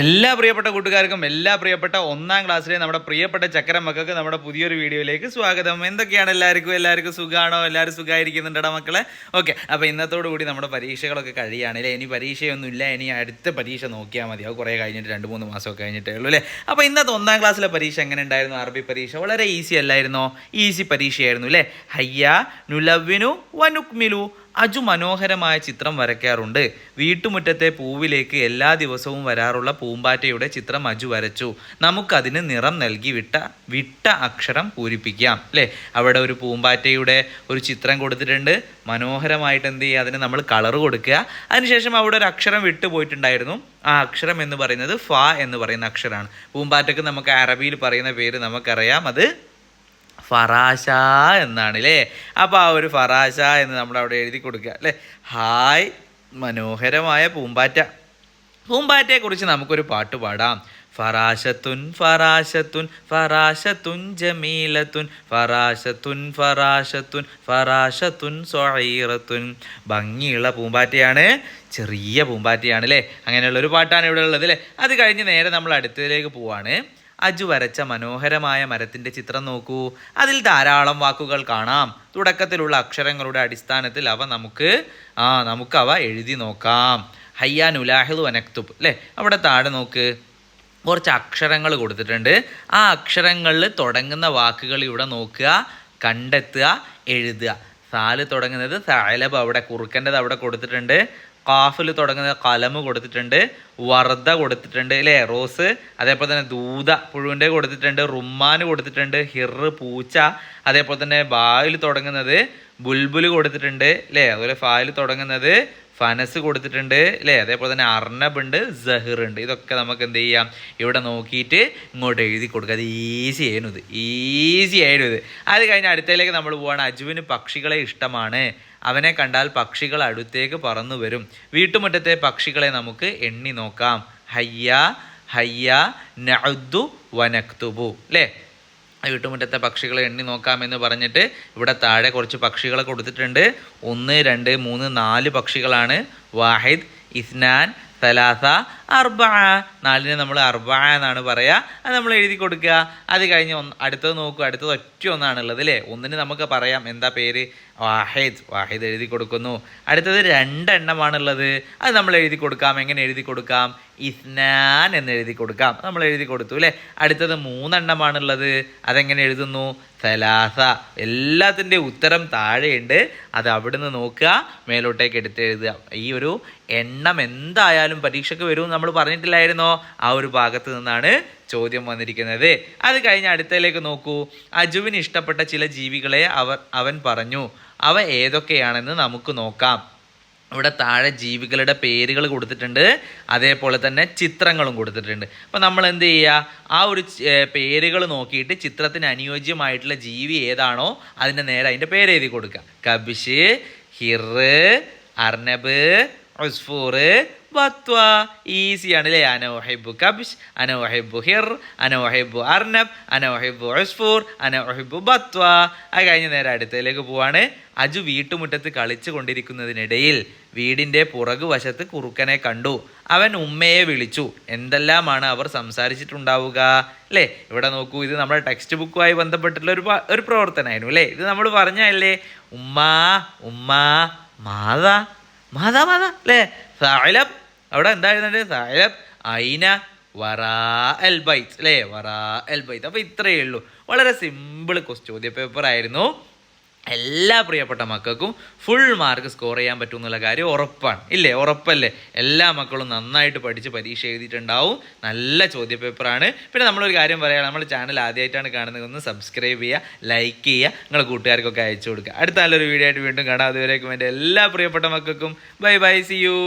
എല്ലാ പ്രിയപ്പെട്ട കൂട്ടുകാർക്കും എല്ലാ പ്രിയപ്പെട്ട ഒന്നാം ക്ലാസ്സിലെ നമ്മുടെ പ്രിയപ്പെട്ട ചക്കര മക്കൾക്ക് നമ്മുടെ പുതിയൊരു വീഡിയോയിലേക്ക് സ്വാഗതം. എന്തൊക്കെയാണ് എല്ലാവർക്കും? എല്ലാവർക്കും സുഖമാണോ എല്ലാവരും സുഖമായിരിക്കുന്നുണ്ടോ മക്കളെ? ഓക്കെ അപ്പോൾ ഇന്നത്തോടു കൂടി നമ്മുടെ പരീക്ഷകളൊക്കെ കഴിയാണ് അല്ലേ? ഇനി പരീക്ഷയൊന്നുമില്ല. ഇനി അടുത്ത പരീക്ഷ നോക്കിയാൽ മതി. അത് കുറേ കഴിഞ്ഞിട്ട് രണ്ട് മൂന്ന് മാസം ഒക്കെ കഴിഞ്ഞിട്ടേ ഉള്ളൂ അല്ലേ? അപ്പോൾ ഇന്നത്തെ ഒന്നാം ക്ലാസ്സിലെ പരീക്ഷ എങ്ങനെ ഉണ്ടായിരുന്നു അറബി പരീക്ഷ. വളരെ ഈസി അല്ലായിരുന്നോ? ഈസി പരീക്ഷയായിരുന്നു അല്ലേ? ഹയ്യ നുലവിനു വനുക്മിലു അജു മനോഹരമായ ചിത്രം വരയ്ക്കാറുണ്ട്. വീട്ടുമുറ്റത്തെ പൂവിലേക്ക് എല്ലാ ദിവസവും വരാറുള്ള പൂമ്പാറ്റയുടെ ചിത്രം അജു വരച്ചു. നമുക്കതിന് നിറം നൽകി വിട്ട വിട്ട അക്ഷരം പൂരിപ്പിക്കാം അല്ലേ? അവിടെ ഒരു പൂമ്പാറ്റയുടെ ഒരു ചിത്രം കൊടുത്തിട്ടുണ്ട്. മനോഹരമായിട്ട് എന്ത് ചെയ്യുക അതിന് നമ്മൾ കളർ കൊടുക്കുക. അതിനുശേഷം അവിടെ ഒരു അക്ഷരം വിട്ടുപോയിട്ടുണ്ടായിരുന്നു ആ അക്ഷരം എന്ന് പറയുന്നത് ഫ എന്ന് പറയുന്ന അക്ഷരമാണ് പൂമ്പാറ്റയ്ക്ക് നമുക്ക് അറബിയിൽ പറയുന്ന പേര് നമുക്കറിയാം. അത് ഫറാശ എന്നാണ് അല്ലേ അപ്പോൾ ആ ഒരു ഫറാശ എന്ന് നമ്മൾ അവിടെ എഴുതി കൊടുക്കുക അല്ലേ? ഹായ് മനോഹരമായ പൂമ്പാറ്റ. പൂമ്പാറ്റയെക്കുറിച്ച് നമുക്കൊരു പാട്ട് പാടാം. ഫറാശത്തുൻ ഫറാശത്തുൻ ഫറാശത്തുൻ ജമീലത്തുൻ ഫറാശത്തുൻ ഫറാശത്തുൻ ഫറാശത്തുൻ സ്വഹീറത്തുൻ. ഭംഗിയുള്ള പൂമ്പാറ്റയാണ് ചെറിയ പൂമ്പാറ്റയാണ് അല്ലേ? അങ്ങനെയുള്ള ഒരു പാട്ടാണ് ഇവിടെ ഉള്ളത് അല്ലേ? അത് കഴിഞ്ഞ് നേരെ നമ്മൾ അടുത്തതിലേക്ക് പോവാണ്. അജു വരച്ച മനോഹരമായ മരത്തിന്റെ ചിത്രം നോക്കൂ. അതിൽ ധാരാളം വാക്കുകൾ കാണാം. തുടക്കത്തിലുള്ള അക്ഷരങ്ങളുടെ അടിസ്ഥാനത്തിൽ അവ നമുക്ക് ആ നമുക്ക് അവ എഴുതി നോക്കാം. ഹയ്യാൻ ഉലാഹിദ് വനക്തുബ് അല്ലേ? അവിടെ താഴെ നോക്ക്. കുറച്ച് അക്ഷരങ്ങൾ കൊടുത്തിട്ടുണ്ട്. ആ അക്ഷരങ്ങളിൽ തുടങ്ങുന്ന വാക്കുകൾ ഇവിടെ നോക്കുക കണ്ടെത്തുക എഴുതുക. സാൽ തുടങ്ങുന്നത് സാലബ് അവിടെ കുറുക്കന്റെത് അവിടെ കൊടുത്തിട്ടുണ്ട്. കാഫിൽ തുടങ്ങുന്ന കലമ് കൊടുത്തിട്ടുണ്ട് വർദ്ധ കൊടുത്തിട്ടുണ്ട് അല്ലേ? റോസ് അതേപോലെ തന്നെ ദൂത പുഴുവിന്റെ കൊടുത്തിട്ടുണ്ട് റുമ്മാൻ കൊടുത്തിട്ടുണ്ട് ഹിറ് പൂച്ച അതേപോലെ തന്നെ ബായിൽ തുടങ്ങുന്നത് ബുൽബുൽ കൊടുത്തിട്ടുണ്ട് അല്ലേ? അതുപോലെ ഫായിൽ തുടങ്ങുന്നത് ഫനസ് കൊടുത്തിട്ടുണ്ട് അല്ലേ അതേപോലെ തന്നെ അർണബ് ഉണ്ട് സഹിർ ഉണ്ട്. ഇതൊക്കെ നമുക്ക് എന്ത് ചെയ്യാം? ഇവിടെ നോക്കിയിട്ട് ഇങ്ങോട്ട് എഴുതി കൊടുക്കുക. അത് ഈസി ആയിരുന്നു ഇത്. ഈസി ആയിരുന്നു ഇത്. അത് കഴിഞ്ഞ് അടുത്തയിലേക്ക് നമ്മൾ പോവാണ്. അജുവിന് പക്ഷികളെ ഇഷ്ടമാണ്. അവനെ കണ്ടാൽ പക്ഷികൾ അടുത്തേക്ക് പറന്നു വരും. വീട്ടുമുറ്റത്തെ പക്ഷികളെ നമുക്ക് എണ്ണി നോക്കാം. ഹയ്യ ഹയ്യ നഅദ്ദു വനക്തുബു. അല്ലേ വീട്ടുമുറ്റത്തെ പക്ഷികളെ എണ്ണി നോക്കാമെന്ന് പറഞ്ഞിട്ട് ഇവിടെ താഴെ കുറച്ച് പക്ഷികളെ കൊടുത്തിട്ടുണ്ട്. ഒന്ന് രണ്ട് മൂന്ന് നാല് പക്ഷികളാണ്. വാഹിദ് ഇസ്നാൻ സലാസ അർബ. നാലിന് നമ്മൾ അർബ എന്നാണ് പറയുക അത് നമ്മൾ എഴുതി കൊടുക്കുക. അത് കഴിഞ്ഞ് ഒന്ന് അടുത്തത് നോക്കുക. അടുത്തത് ഒറ്റ ഒന്നാണുള്ളത് അല്ലേ ഒന്നിന് നമുക്ക് പറയാം എന്താ പേര്? വാഹിദ്. വാഹിദ് എഴുതി കൊടുക്കുന്നു. അടുത്തത് രണ്ടെണ്ണമാണുള്ളത്. അത് നമ്മൾ എഴുതി കൊടുക്കാം. എങ്ങനെ എഴുതി കൊടുക്കാം? ഇസ്നാൻ എന്ന് എഴുതി കൊടുക്കാം. നമ്മൾ എഴുതി കൊടുത്തു അല്ലേ അടുത്തത് മൂന്നെണ്ണമാണുള്ളത്. അതെങ്ങനെ എഴുതുന്നു? സലാസ. എല്ലാത്തിന്റെ ഉത്തരം താഴെയുണ്ട്. അത് അവിടുന്ന് നോക്കുക. മേലോട്ടേക്ക് എടുത്ത് എഴുതുക. ഈ ഒരു എണ്ണം എന്തായാലും പരീക്ഷയ്ക്ക് വരുമെന്ന് നമ്മൾ പറഞ്ഞിട്ടില്ലായിരുന്നോ? ആ ഒരു ഭാഗത്ത് നിന്നാണ് ചോദ്യം വന്നിരിക്കുന്നത്. അത് കഴിഞ്ഞ് അടുത്തതിലേക്ക് നോക്കൂ. അജുവിന് ഇഷ്ടപ്പെട്ട ചില ജീവികളെ അവർ അവൻ പറഞ്ഞു. അവ ഏതൊക്കെയാണെന്ന് നമുക്ക് നോക്കാം. ഇവിടെ താഴെ ജീവികളുടെ പേരുകൾ കൊടുത്തിട്ടുണ്ട്. അതേപോലെ തന്നെ ചിത്രങ്ങളും കൊടുത്തിട്ടുണ്ട്. അപ്പോൾ നമ്മൾ എന്ത് ചെയ്യുക? ആ ഒരു പേരുകൾ നോക്കിയിട്ട് ചിത്രത്തിന് അനുയോജ്യമായിട്ടുള്ള ജീവി ഏതാണോ അതിന്റെ നേരെ അതിന്റെ പേര് എഴുതി കൊടുക്കുക. കബിഷ് ഹിറ് അർണബ് ഉസ്ഫൂർ ബത്വ ഈസിയാണ് അല്ലേ അനോഹിബു കബ്ഷ് അനോഹിബു ഹിർ അനോഹിബു അർണബ് അനോഹിബു ഉസ്ഫൂർ അനോഹിബു ബത്വ അത് കഴിഞ്ഞ നേരെ അടുത്തതിലേക്ക് പോവാണ്. അജു വീട്ടുമുറ്റത്ത് കളിച്ചു കൊണ്ടിരിക്കുന്നതിനിടയിൽ വീടിന്റെ പുറകുവശത്ത് കുറുക്കനെ കണ്ടു. അവൻ ഉമ്മയെ വിളിച്ചു. എന്തെല്ലാമാണ് അവർ സംസാരിച്ചിട്ടുണ്ടാവുക? അല്ലേ ഇവിടെ നോക്കൂ ഇത് നമ്മുടെ ടെക്സ്റ്റ് ബുക്കുമായി ബന്ധപ്പെട്ടിട്ടുള്ള ഒരു ഒരു പ്രവർത്തനമായിരുന്നു അല്ലേ ഇത് നമ്മൾ പറഞ്ഞല്ലേ ഉമ്മ ഉമ്മ മാതാ മാതാ മാതാ അല്ലേ? സായലബ് അവിടെ എന്തായിരുന്നു സായലബ് ഐന വറാ എൽ ബൈത്ത് അല്ലേ? വറാ എൽ ബൈത്ത്. അപ്പോൾ ഇത്രയേ ഉള്ളൂ. വളരെ സിമ്പിൾ ചോദ്യ പേപ്പർ ആയിരുന്നു. എല്ലാ പ്രിയപ്പെട്ട മക്കൾക്കും ഫുൾ മാർക്ക് സ്കോർ ചെയ്യാൻ പറ്റും എന്നുള്ള കാര്യം ഉറപ്പാണ്. ഇല്ലേ? ഉറപ്പല്ലേ? എല്ലാ മക്കളും നന്നായിട്ട് പഠിച്ച് പരീക്ഷ എഴുതിയിട്ടുണ്ടാവും. നല്ല ചോദ്യപേപ്പറാണ്. പിന്നെ നമ്മളൊരു കാര്യം പറയാം. നമ്മൾ ചാനൽ ആദ്യമായിട്ടാണ് കാണുന്നത്. ഒന്ന് സബ്സ്ക്രൈബ് ചെയ്യുക ലൈക്ക് ചെയ്യുക. നിങ്ങളുടെ കൂട്ടുകാർക്കൊക്കെ അയച്ചു കൊടുക്കുക. അടുത്ത നല്ലൊരു വീഡിയോ ആയിട്ട് വീണ്ടും കാണാം. അതുവരേക്കും എന്റെ എല്ലാ പ്രിയപ്പെട്ട മക്കൾക്കും. Bye bye C U